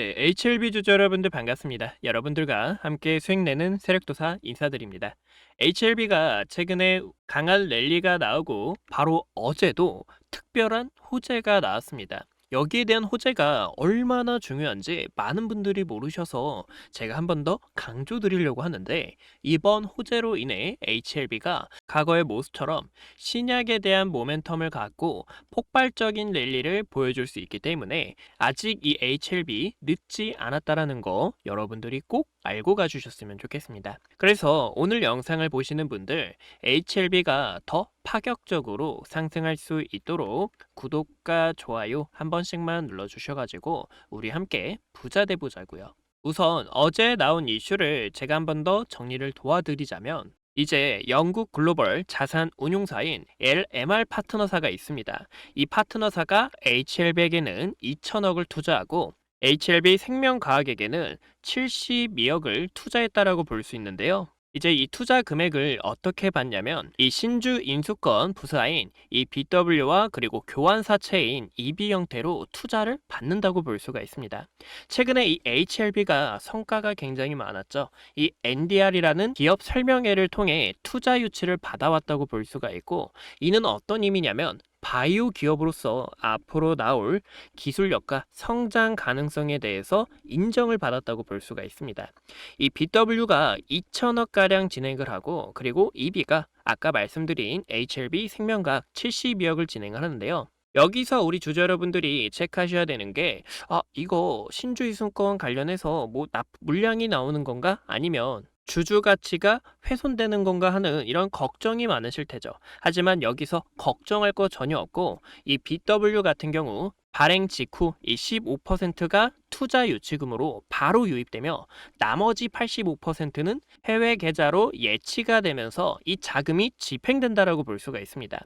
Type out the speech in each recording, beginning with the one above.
네, HLB 주주 여러분들 반갑습니다. 여러분들과 함께 수익 내는 세력도사 인사드립니다. HLB가 최근에 강한 랠리가 나오고 바로 어제도 특별한 호재가 나왔습니다. 여기에 대한 호재가 얼마나 중요한지 많은 분들이 모르셔서 제가 한 번 더 강조 드리려고 하는데 이번 호재로 인해 HLB가 과거의 모습처럼 신약에 대한 모멘텀을 갖고 폭발적인 랠리를 보여줄 수 있기 때문에 아직 이 HLB 늦지 않았다라는 거 여러분들이 꼭 알고 가주셨으면 좋겠습니다. 그래서 오늘 영상을 보시는 분들 HLB가 더 파격적으로 상승할 수 있도록 구독 과 좋아요 한 번씩만 눌러주셔가지고 우리 함께 부자 되보자고요. 우선 어제 나온 이슈를 제가 한 번 더 정리를 도와드리자면 이제 영국 글로벌 자산 운용사인 LMR 파트너사가 있습니다. 이 파트너사가 HLB에게는 2천억을 투자하고 HLB 생명과학에게는 72억을 투자했다라고 볼 수 있는데요. 이제 이 투자 금액을 어떻게 받냐면 이 신주 인수권 부사인 이 BW와 그리고 교환사채인 EB 형태로 투자를 받는다고 볼 수가 있습니다. 최근에 이 HLB가 성과가 굉장히 많았죠. 이 NDR이라는 기업 설명회를 통해 투자 유치를 받아왔다고 볼 수가 있고 이는 어떤 의미냐면 바이오 기업으로서 앞으로 나올 기술력과 성장 가능성에 대해서 인정을 받았다고 볼 수가 있습니다. 이 BW가 2천억 가량 진행을 하고 그리고 EB가 아까 말씀드린 HLB 생명과학 72억을 진행을 하는데요. 여기서 우리 주주 여러분들이 체크하셔야 되는 게, 아, 이거 신주이승권 관련해서 뭐 납, 물량이 나오는 건가? 아니면 주주 가치가 훼손되는 건가 하는 이런 걱정이 많으실 테죠. 하지만 여기서 걱정할 거 전혀 없고 이 BW 같은 경우 발행 직후 이 15%가 투자 유치금으로 바로 유입되며 나머지 85%는 해외 계좌로 예치가 되면서 이 자금이 집행된다라고 볼 수가 있습니다.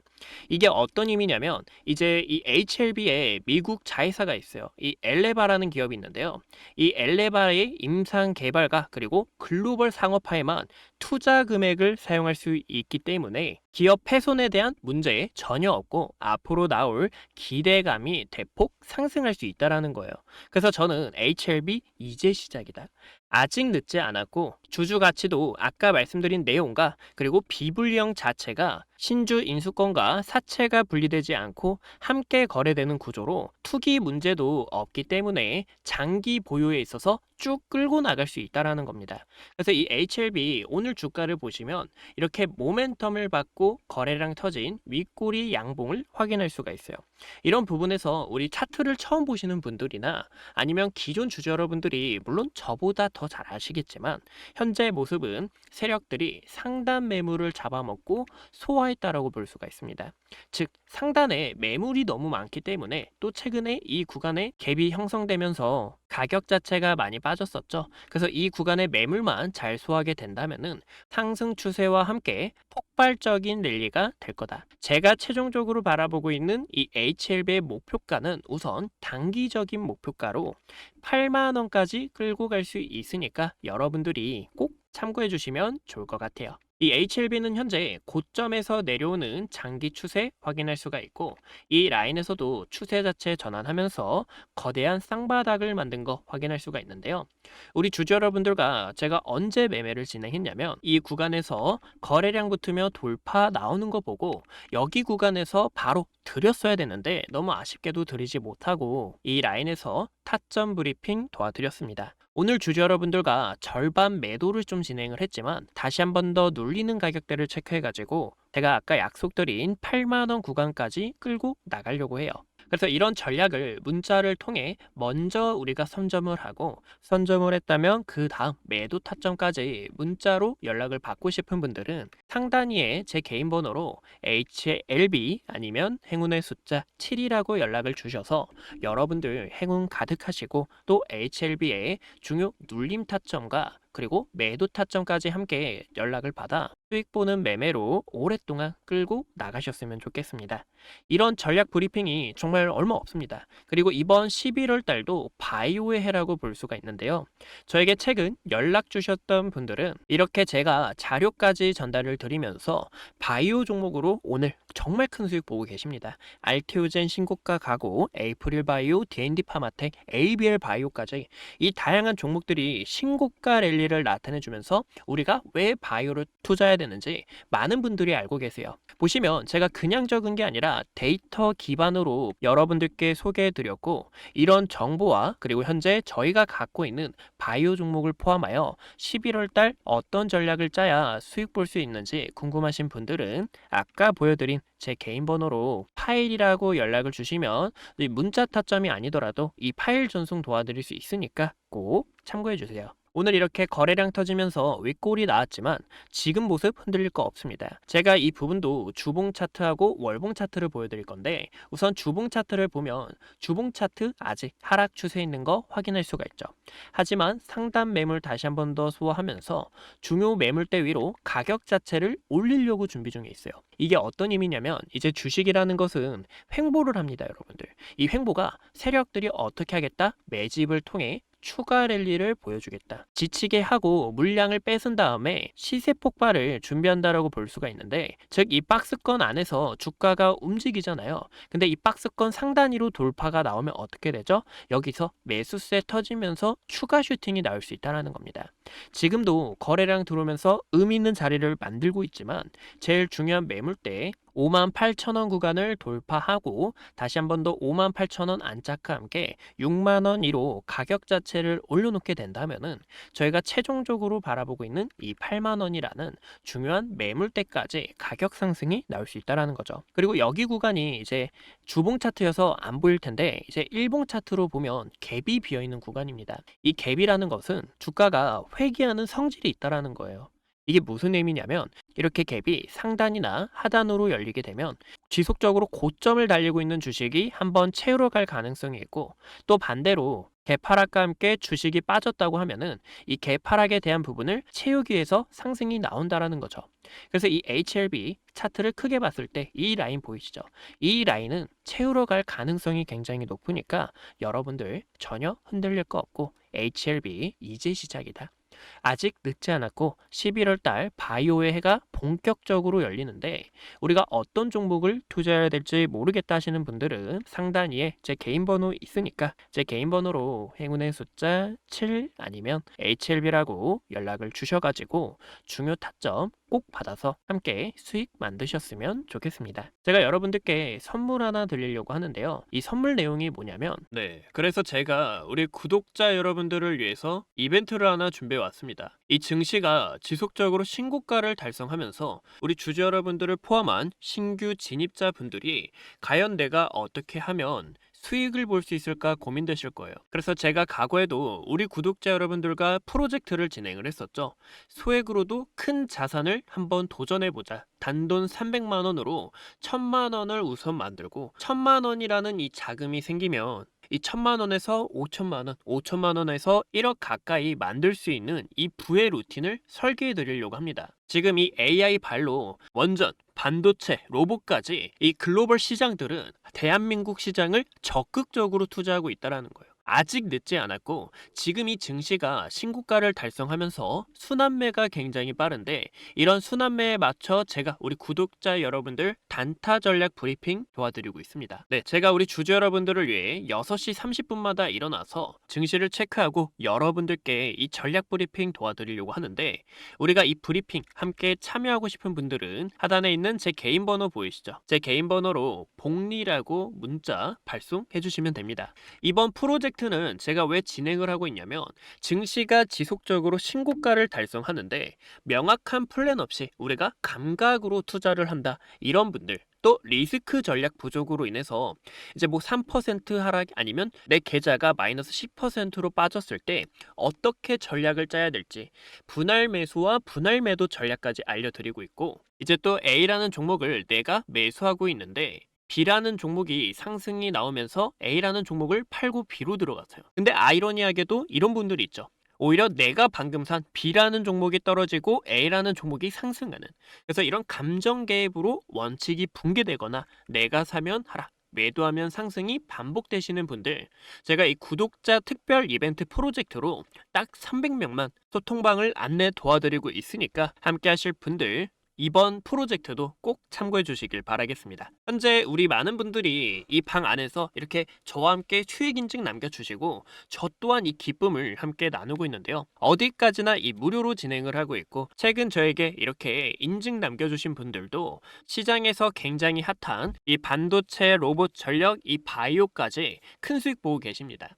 이게 어떤 의미냐면 이제 이 HLB에 미국 자회사가 있어요. 이 엘레바라는 기업이 있는데요. 이 엘레바의 임상 개발과 그리고 글로벌 상업화에만 투자 금액을 사용할 수 있기 때문에 기업 훼손에 대한 문제 전혀 없고 앞으로 나올 기대감이 대폭 상승할 수 있다라는 거예요. 그래서 저는 HLB 이제 시작이다. 아직 늦지 않았고 주주 가치도 아까 말씀드린 내용과 그리고 비분리형 자체가 신주 인수권과 사채가 분리되지 않고 함께 거래되는 구조로 투기 문제도 없기 때문에 장기 보유에 있어서 쭉 끌고 나갈 수 있다라는 겁니다. 그래서 이 HLB 오늘 주가를 보시면 이렇게 모멘텀을 받고 거래량 터진 윗꼬리 양봉을 확인할 수가 있어요. 이런 부분에서 우리 차트를 처음 보시는 분들이나 아니면 기존 주주 여러분들이 물론 저보다 더잘 아시겠지만 현재 모습은 세력들이 상단 매물을 잡아먹고 소화했다라고 볼 수가 있습니다. 즉 상단에 매물이 너무 많기 때문에 또 최근에 이 구간에 갭이 형성되면서 가격 자체가 많이 빠졌었죠. 그래서 이 구간의 매물만 잘 소화하게 된다면은 상승 추세와 함께 폭발적인 랠리가 될 거다. 제가 최종적으로 바라보고 있는 이 HLB의 목표가는 우선 단기적인 목표가로 8만 원까지 끌고 갈 수 있으니까 여러분들이 꼭 참고해 주시면 좋을 것 같아요. 이 HLB는 현재 고점에서 내려오는 장기 추세 확인할 수가 있고 이 라인에서도 추세 자체 전환하면서 거대한 쌍바닥을 만든 거 확인할 수가 있는데요. 우리 주주 여러분들과 제가 언제 매매를 진행했냐면 이 구간에서 거래량 붙으며 돌파 나오는 거 보고 여기 구간에서 바로 드렸어야 되는데 너무 아쉽게도 드리지 못하고 이 라인에서 타점 브리핑 도와드렸습니다. 오늘 주주 여러분들과 절반 매도를 좀 진행을 했지만 다시 한 번 더 눌리는 가격대를 체크해가지고 제가 아까 약속드린 8만원 구간까지 끌고 나가려고 해요. 그래서 이런 전략을 문자를 통해 먼저 우리가 선점을 하고 선점을 했다면 그 다음 매도 타점까지 문자로 연락을 받고 싶은 분들은 상단위에 제 개인 번호로 HLB 아니면 행운의 숫자 7이라고 연락을 주셔서 여러분들 행운 가득하시고 또 HLB의 중요 눌림 타점과 그리고 매도 타점까지 함께 연락을 받아 수익 보는 매매로 오랫동안 끌고 나가셨으면 좋겠습니다. 이런 전략 브리핑이 정말 얼마 없습니다. 그리고 이번 11월 달도 바이오의 해라고 볼 수가 있는데요. 저에게 최근 연락 주셨던 분들은 이렇게 제가 자료까지 전달을 드리면서 바이오 종목으로 오늘 정말 큰 수익 보고 계십니다. 알테오젠 신고가 가고 에이프릴 바이오, D&D 파마텍, ABL 바이오까지 이 다양한 종목들이 신고가 랠리를 나타내 주면서 우리가 왜 바이오를 투자해 야 되는지 많은 분들이 알고 계세요. 보시면 제가 그냥 적은 게 아니라 데이터 기반으로 여러분들께 소개해 드렸고 이런 정보와 그리고 현재 저희가 갖고 있는 바이오 종목을 포함하여 11월 달 어떤 전략을 짜야 수익 볼 수 있는지 궁금하신 분들은 아까 보여드린 제 개인 번호로 파일이라고 연락을 주시면 이 문자 타점이 아니더라도 이 파일 전송 도와드릴 수 있으니까 꼭 참고해 주세요. 오늘 이렇게 거래량 터지면서 윗골이 나왔지만 지금 모습 흔들릴 거 없습니다. 제가 이 부분도 주봉 차트하고 월봉 차트를 보여드릴 건데 우선 주봉 차트를 보면 주봉 차트 아직 하락 추세 있는 거 확인할 수가 있죠. 하지만 상단 매물 다시 한 번 더 소화하면서 중요 매물대 위로 가격 자체를 올리려고 준비 중에 있어요. 이게 어떤 의미냐면 이제 주식이라는 것은 횡보를 합니다, 여러분들. 이 횡보가 세력들이 어떻게 하겠다? 매집을 통해 추가 랠리를 보여주겠다. 지치게 하고 물량을 뺏은 다음에 시세 폭발을 준비한다라고 볼 수가 있는데, 즉 이 박스권 안에서 주가가 움직이잖아요. 근데 이 박스권 상단위로 돌파가 나오면 어떻게 되죠? 여기서 매수세 터지면서 추가 슈팅이 나올 수 있다는 겁니다. 지금도 거래량 들어오면서 의미 있는 자리를 만들고 있지만 제일 중요한 매물대 5만 8천 원 구간을 돌파하고 다시 한 번 더 5만 8천 원 안짝과 함께 6만 원 이로 가격 자체를 올려놓게 된다면은 저희가 최종적으로 바라보고 있는 이 8만 원이라는 중요한 매물대까지 가격 상승이 나올 수 있다라는 거죠. 그리고 여기 구간이 이제 주봉 차트여서 안 보일 텐데 이제 일봉 차트로 보면 갭이 비어 있는 구간입니다. 이 갭이라는 것은 주가가 회귀하는 성질이 있다라는 거예요. 이게 무슨 의미냐면 이렇게 갭이 상단이나 하단으로 열리게 되면 지속적으로 고점을 달리고 있는 주식이 한번 채우러 갈 가능성이 있고 또 반대로 개파락과 함께 주식이 빠졌다고 하면은 이 개파락에 대한 부분을 채우기 위해서 상승이 나온다라는 거죠. 그래서 이 HLB 차트를 크게 봤을 때 이 라인 보이시죠? 이 라인은 채우러 갈 가능성이 굉장히 높으니까 여러분들 전혀 흔들릴 거 없고 HLB 이제 시작이다. 아직 늦지 않았고 11월 달 바이오의 해가 본격적으로 열리는데 우리가 어떤 종목을 투자해야 될지 모르겠다 하시는 분들은 상단 위에 제 개인 번호 있으니까 제 개인 번호로 행운의 숫자 7 아니면 HLB라고 연락을 주셔가지고 중요 타점 꼭 받아서 함께 수익 만드셨으면 좋겠습니다. 제가 여러분들께 선물 하나 드리려고 하는데요. 이 선물 내용이 뭐냐면 네, 그래서 제가 우리 구독자 여러분들을 위해서 이벤트를 하나 준비해 왔습니다. 이 증시가 지속적으로 신고가를 달성하면서 우리 주주 여러분들을 포함한 신규 진입자 분들이 과연 내가 어떻게 하면 수익을 볼 수 있을까 고민되실 거예요. 그래서 제가 과거에도 우리 구독자 여러분들과 프로젝트를 진행을 했었죠. 소액으로도 큰 자산을 한번 도전해보자. 단돈 300만 원으로 1000만 원을 우선 만들고 1000만 원이라는 이 자금이 생기면 이 천만 원에서 5천만 원, 5천만 원에서 1억 가까이 만들 수 있는 이 부의 루틴을 설계해 드리려고 합니다. 지금 이 AI 발로 원전, 반도체, 로봇까지 이 글로벌 시장들은 대한민국 시장을 적극적으로 투자하고 있다라는 거예요. 아직 늦지 않았고 지금 이 증시가 신고가를 달성하면서 순환매가 굉장히 빠른데 이런 순환매에 맞춰 제가 우리 구독자 여러분들 단타 전략 브리핑 도와드리고 있습니다. 네, 제가 우리 주주 여러분들을 위해 6시 30분마다 일어나서 증시를 체크하고 여러분들께 이 전략 브리핑 도와드리려고 하는데 우리가 이 브리핑 함께 참여하고 싶은 분들은 하단에 있는 제 개인 번호 보이시죠? 제 개인 번호로 복리라고 문자 발송해 주시면 됩니다. 이번 프로젝트 프로젝트는 제가 왜 진행을 하고 있냐면 증시가 지속적으로 신고가를 달성하는데 명확한 플랜 없이 우리가 감각으로 투자를 한다. 이런 분들 또 리스크 전략 부족으로 인해서 이제 뭐 3% 하락 아니면 내 계좌가 마이너스 10%로 빠졌을 때 어떻게 전략을 짜야 될지 분할 매수와 분할 매도 전략까지 알려드리고 있고 이제 또 A라는 종목을 내가 매수하고 있는데 B라는 종목이 상승이 나오면서 A라는 종목을 팔고 B로 들어갔어요. 근데 아이러니하게도 이런 분들이 있죠. 오히려 내가 방금 산 B라는 종목이 떨어지고 A라는 종목이 상승하는 그래서 이런 감정 개입으로 원칙이 붕괴되거나 내가 사면 하락 매도하면 상승이 반복되시는 분들 제가 이 구독자 특별 이벤트 프로젝트로 딱 300명만 소통방을 안내 도와드리고 있으니까 함께 하실 분들 이번 프로젝트도 꼭 참고해 주시길 바라겠습니다. 현재 우리 많은 분들이 이 방 안에서 이렇게 저와 함께 수익 인증 남겨주시고 저 또한 이 기쁨을 함께 나누고 있는데요. 어디까지나 이 무료로 진행을 하고 있고 최근 저에게 이렇게 인증 남겨주신 분들도 시장에서 굉장히 핫한 이 반도체 로봇 전력 이 바이오까지 큰 수익 보고 계십니다.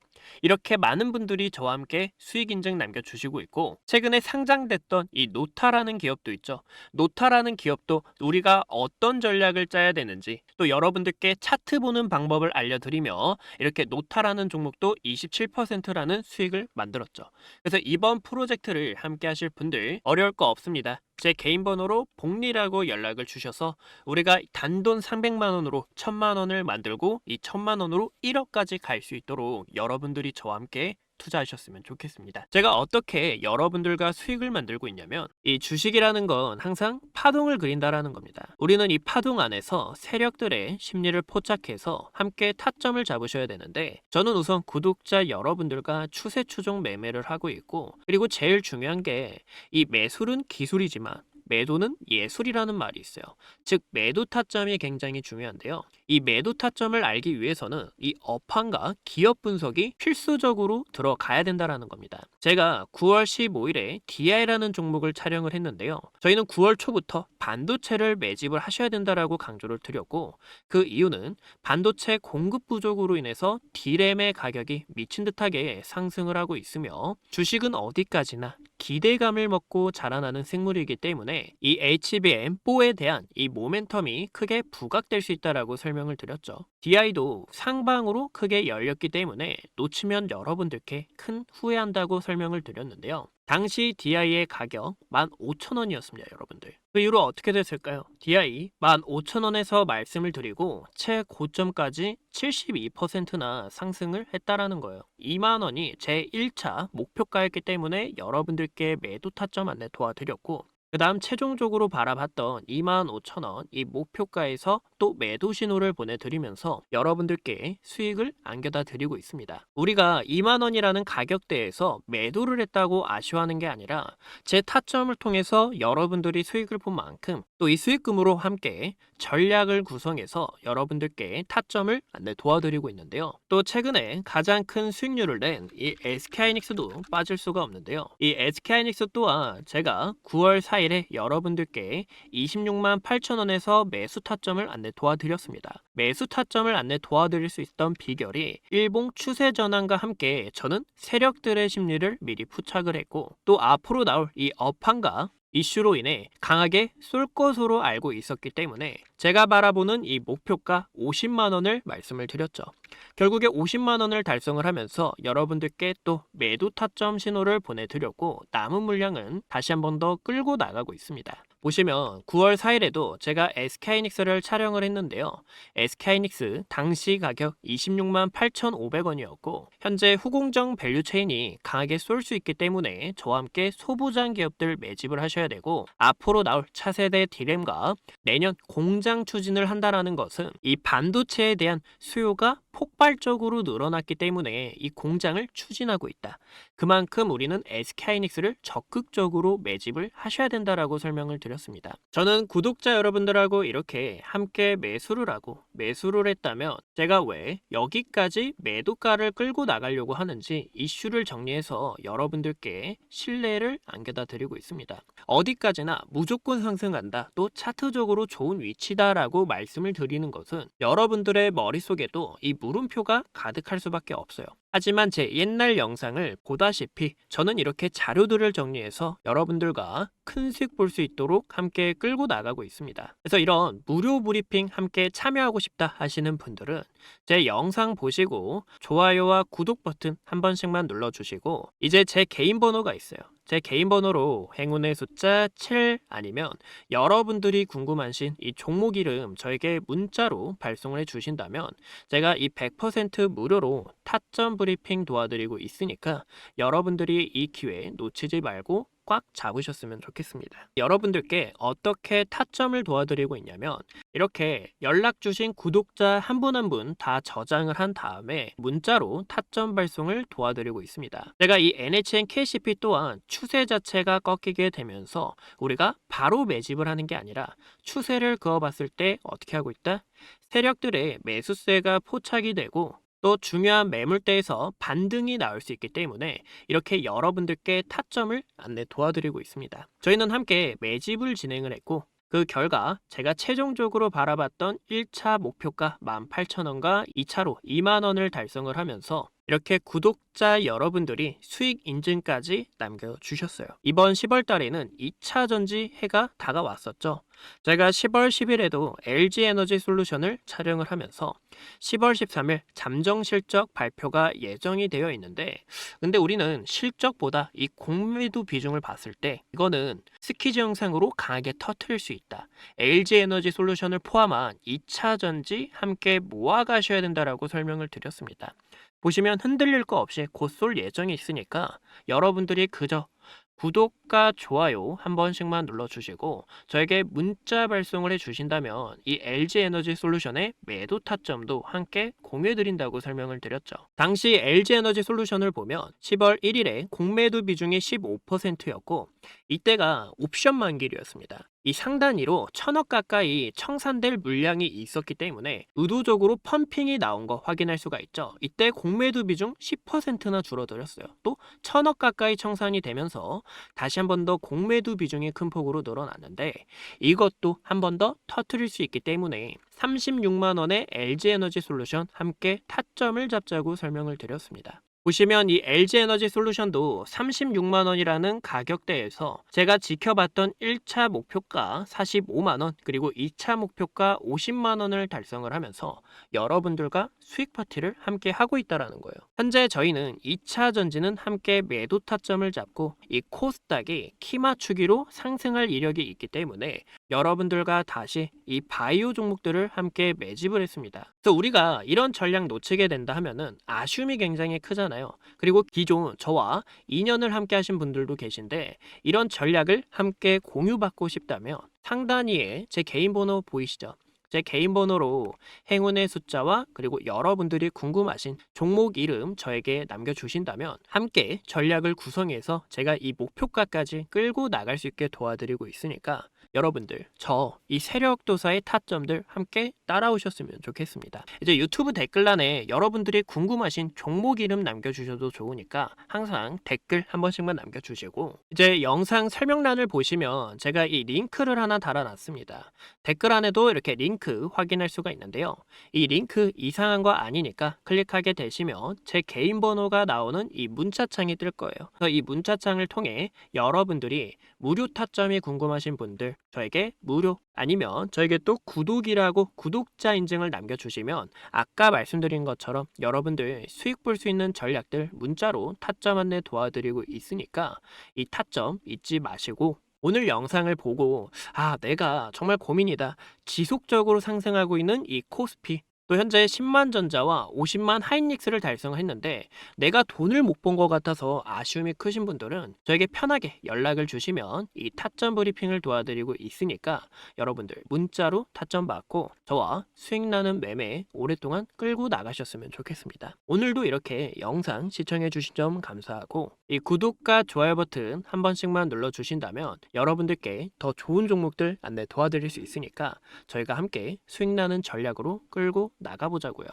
이렇게 많은 분들이 저와 함께 수익 인증 남겨주시고 있고 최근에 상장됐던 이 노타라는 기업도 있죠. 노타라는 기업도 우리가 어떤 전략을 짜야 되는지 또 여러분들께 차트 보는 방법을 알려드리며 이렇게 노타라는 종목도 27%라는 수익을 만들었죠. 그래서 이번 프로젝트를 함께 하실 분들 어려울 거 없습니다. 제 개인 번호로 복리라고 연락을 주셔서 우리가 단돈 300만 원으로 1000만 원을 만들고 이 1000만 원으로 1억까지 갈 수 있도록 여러분들이 저와 함께 투자하셨으면 좋겠습니다. 제가 어떻게 여러분들과 수익을 만들고 있냐면 이 주식이라는 건 항상 파동을 그린다라는 겁니다. 우리는 이 파동 안에서 세력들의 심리를 포착해서 함께 타점을 잡으셔야 되는데 저는 우선 구독자 여러분들과 추세 추종 매매를 하고 있고 그리고 제일 중요한 게 이 매술은 기술이지만 매도는 예술이라는 말이 있어요. 즉 매도 타점이 굉장히 중요한데요. 이 매도 타점을 알기 위해서는 이 업황과 기업 분석이 필수적으로 들어가야 된다라는 겁니다. 제가 9월 15일에 DI라는 종목을 촬영을 했는데요. 저희는 9월 초부터 반도체를 매집을 하셔야 된다라고 강조를 드렸고 그 이유는 반도체 공급 부족으로 인해서 D램의 가격이 미친 듯하게 상승을 하고 있으며 주식은 어디까지나 기대감을 먹고 자라나는 생물이기 때문에 이 HBM4에 대한 이 모멘텀이 크게 부각될 수 있다라고 설명을 드렸죠. DI도 상방으로 크게 열렸기 때문에 놓치면 여러분들께 큰 후회한다고 설명을 드렸는데요. 당시 DI의 가격 15,000원이었습니다, 여러분들. 그 이후로 어떻게 됐을까요? DI 15,000원에서 말씀을 드리고 최고점까지 72%나 상승을 했다라는 거예요. 2만 원이 제 1차 목표가였기 때문에 여러분들께 매도 타점 안내 도와드렸고 그 다음 최종적으로 바라봤던 25,000원 이 목표가에서 또 매도 신호를 보내드리면서 여러분들께 수익을 안겨다 드리고 있습니다. 우리가 2만원이라는 가격대에서 매도를 했다고 아쉬워하는 게 아니라 제 타점을 통해서 여러분들이 수익을 본 만큼 또 이 수익금으로 함께 전략을 구성해서 여러분들께 타점을 안내 도와드리고 있는데요. 또 최근에 가장 큰 수익률을 낸 이 SK하이닉스도 빠질 수가 없는데요. 이 SK하이닉스 또한 제가 9월 4일 에 여러분들께 26만 8천 원에서 매수 타점을 안내 도와드렸습니다. 매수 타점을 안내 도와드릴 수 있던 비결이 일봉 추세 전환과 함께 저는 세력들의 심리를 미리 포착을 했고 또 앞으로 나올 이 업황과 이슈로 인해 강하게 쏠 것으로 알고 있었기 때문에 제가 바라보는 이 목표가 50만 원을 말씀을 드렸죠. 결국에 50만 원을 달성을 하면서 여러분들께 또 매도 타점 신호를 보내드렸고 남은 물량은 다시 한 번 더 끌고 나가고 있습니다. 보시면 9월 4일에도 제가 SK하이닉스를 촬영을 했는데요. SK하이닉스 당시 가격 26만 8,500원이었고 현재 후공정 밸류 체인이 강하게 쏠 수 있기 때문에 저와 함께 소부장 기업들 매집을 하셔야 되고 앞으로 나올 차세대 디램과 내년 공장 추진을 한다라는 것은 이 반도체에 대한 수요가 폭발적으로 늘어났기 때문에 이 공장을 추진하고 있다. 그만큼 우리는 SK하이닉스를 적극적으로 매집을 하셔야 된다라고 설명을 드렸습니다. 저는 구독자 여러분들하고 이렇게 함께 매수를 하고 매수를 했다면 제가 왜 여기까지 매도가를 끌고 나가려고 하는지 이슈를 정리해서 여러분들께 신뢰를 안겨다 드리고 있습니다. 어디까지나 무조건 상승한다. 또 차트적으로 좋은 위치다라고 말씀을 드리는 것은 여러분들의 머릿속에도 이 물음표가 가득할 수밖에 없어요. 하지만 제 옛날 영상을 보다시피 저는 이렇게 자료들을 정리해서 여러분들과 큰 수익 볼 수 있도록 함께 끌고 나가고 있습니다. 그래서 이런 무료 브리핑 함께 참여하고 싶다 하시는 분들은 제 영상 보시고 좋아요와 구독 버튼 한 번씩만 눌러주시고 이제 제 개인 번호가 있어요. 제 개인 번호로 행운의 숫자 7 아니면 여러분들이 궁금하신 이 종목 이름 저에게 문자로 발송을 해 주신다면 제가 이 100% 무료로 타점 타점 브리핑 도와드리고 있으니까 여러분들이 이 기회 놓치지 말고 꽉 잡으셨으면 좋겠습니다. 여러분들께 어떻게 타점을 도와드리고 있냐면 이렇게 연락 주신 구독자 한 분 한 분 다 저장을 한 다음에 문자로 타점 발송을 도와드리고 있습니다. 제가 이 NHN KCP 또한 추세 자체가 꺾이게 되면서 우리가 바로 매집을 하는 게 아니라 추세를 그어봤을 때 어떻게 하고 있다? 세력들의 매수세가 포착이 되고 또 중요한 매물대에서 반등이 나올 수 있기 때문에 이렇게 여러분들께 타점을 안내 도와드리고 있습니다. 저희는 함께 매집을 진행을 했고 그 결과 제가 최종적으로 바라봤던 1차 목표가 18,000원과 2차로 2만원을 달성을 하면서 이렇게 구독자 여러분들이 수익 인증까지 남겨주셨어요. 이번 10월 달에는 2차 전지 해가 다가왔었죠. 제가 10월 10일에도 LG 에너지 솔루션을 촬영을 하면서 10월 13일 잠정 실적 발표가 예정이 되어 있는데 근데 우리는 실적보다 이 공매도 비중을 봤을 때 이거는 스키즈 영상으로 강하게 터트릴 수 있다. LG 에너지 솔루션을 포함한 2차 전지 함께 모아 가셔야 된다라고 설명을 드렸습니다. 보시면 흔들릴 거 없이 곧 쏠 예정이 있으니까 여러분들이 그저 구독과 좋아요 한 번씩만 눌러주시고 저에게 문자 발송을 해주신다면 이 LG 에너지 솔루션의 매도 타점도 함께 공유해드린다고 설명을 드렸죠. 당시 LG 에너지 솔루션을 보면 10월 1일에 공매도 비중이 15%였고 이때가 옵션 만기일이었습니다. 이 상단위로 천억 가까이 청산될 물량이 있었기 때문에 의도적으로 펌핑이 나온 거 확인할 수가 있죠. 이때 공매도 비중 10%나 줄어들었어요. 또 천억 가까이 청산이 되면서 다시 한 번 더 공매도 비중이 큰 폭으로 늘어났는데 이것도 한 번 더 터트릴 수 있기 때문에 36만 원의 LG 에너지 솔루션 함께 타점을 잡자고 설명을 드렸습니다. 보시면 이 LG 에너지 솔루션도 36만 원이라는 가격대에서 제가 지켜봤던 1차 목표가 45만 원 그리고 2차 목표가 50만 원을 달성을 하면서 여러분들과 수익 파티를 함께 하고 있다라는 거예요. 현재 저희는 2차 전지는 함께 매도 타점을 잡고 이 코스닥이 키 맞추기로 상승할 이력이 있기 때문에 여러분들과 다시 이 바이오 종목들을 함께 매집을 했습니다. 그래서 우리가 이런 전략 놓치게 된다 하면은 아쉬움이 굉장히 크잖아요. 그리고 기존 저와 2년을 함께 하신 분들도 계신데 이런 전략을 함께 공유받고 싶다면 상단 위에 제 개인 번호 보이시죠? 제 개인 번호로 행운의 숫자와 그리고 여러분들이 궁금하신 종목 이름 저에게 남겨주신다면 함께 전략을 구성해서 제가 이 목표가까지 끌고 나갈 수 있게 도와드리고 있으니까 여러분들 저 이 세력도사의 타점들 함께 따라오셨으면 좋겠습니다. 이제 유튜브 댓글란에 여러분들이 궁금하신 종목 이름 남겨주셔도 좋으니까 항상 댓글 한 번씩만 남겨주시고 이제 영상 설명란을 보시면 제가 이 링크를 하나 달아놨습니다. 댓글 안에도 이렇게 링크 확인할 수가 있는데요. 이 링크 이상한 거 아니니까 클릭하게 되시면 제 개인 번호가 나오는 이 문자창이 뜰 거예요. 이 문자창을 통해 여러분들이 무료 타점이 궁금하신 분들 저에게 무료 아니면 저에게 또 구독이라고 구독자 인증을 남겨주시면 아까 말씀드린 것처럼 여러분들 수익 볼 수 있는 전략들 문자로 타점 안내 도와드리고 있으니까 이 타점 잊지 마시고 오늘 영상을 보고 아 내가 정말 고민이다. 지속적으로 상승하고 있는 이 코스피 또 현재 10만 전자와 50만 하이닉스를 달성했는데 내가 돈을 못 본 것 같아서 아쉬움이 크신 분들은 저에게 편하게 연락을 주시면 이 타점 브리핑을 도와드리고 있으니까 여러분들 문자로 타점 받고 저와 수익 나는 매매 오랫동안 끌고 나가셨으면 좋겠습니다. 오늘도 이렇게 영상 시청해 주신 점 감사하고 이 구독과 좋아요 버튼 한 번씩만 눌러 주신다면 여러분들께 더 좋은 종목들 안내 도와드릴 수 있으니까 저희가 함께 수익 나는 전략으로 끌고 나가보자고요.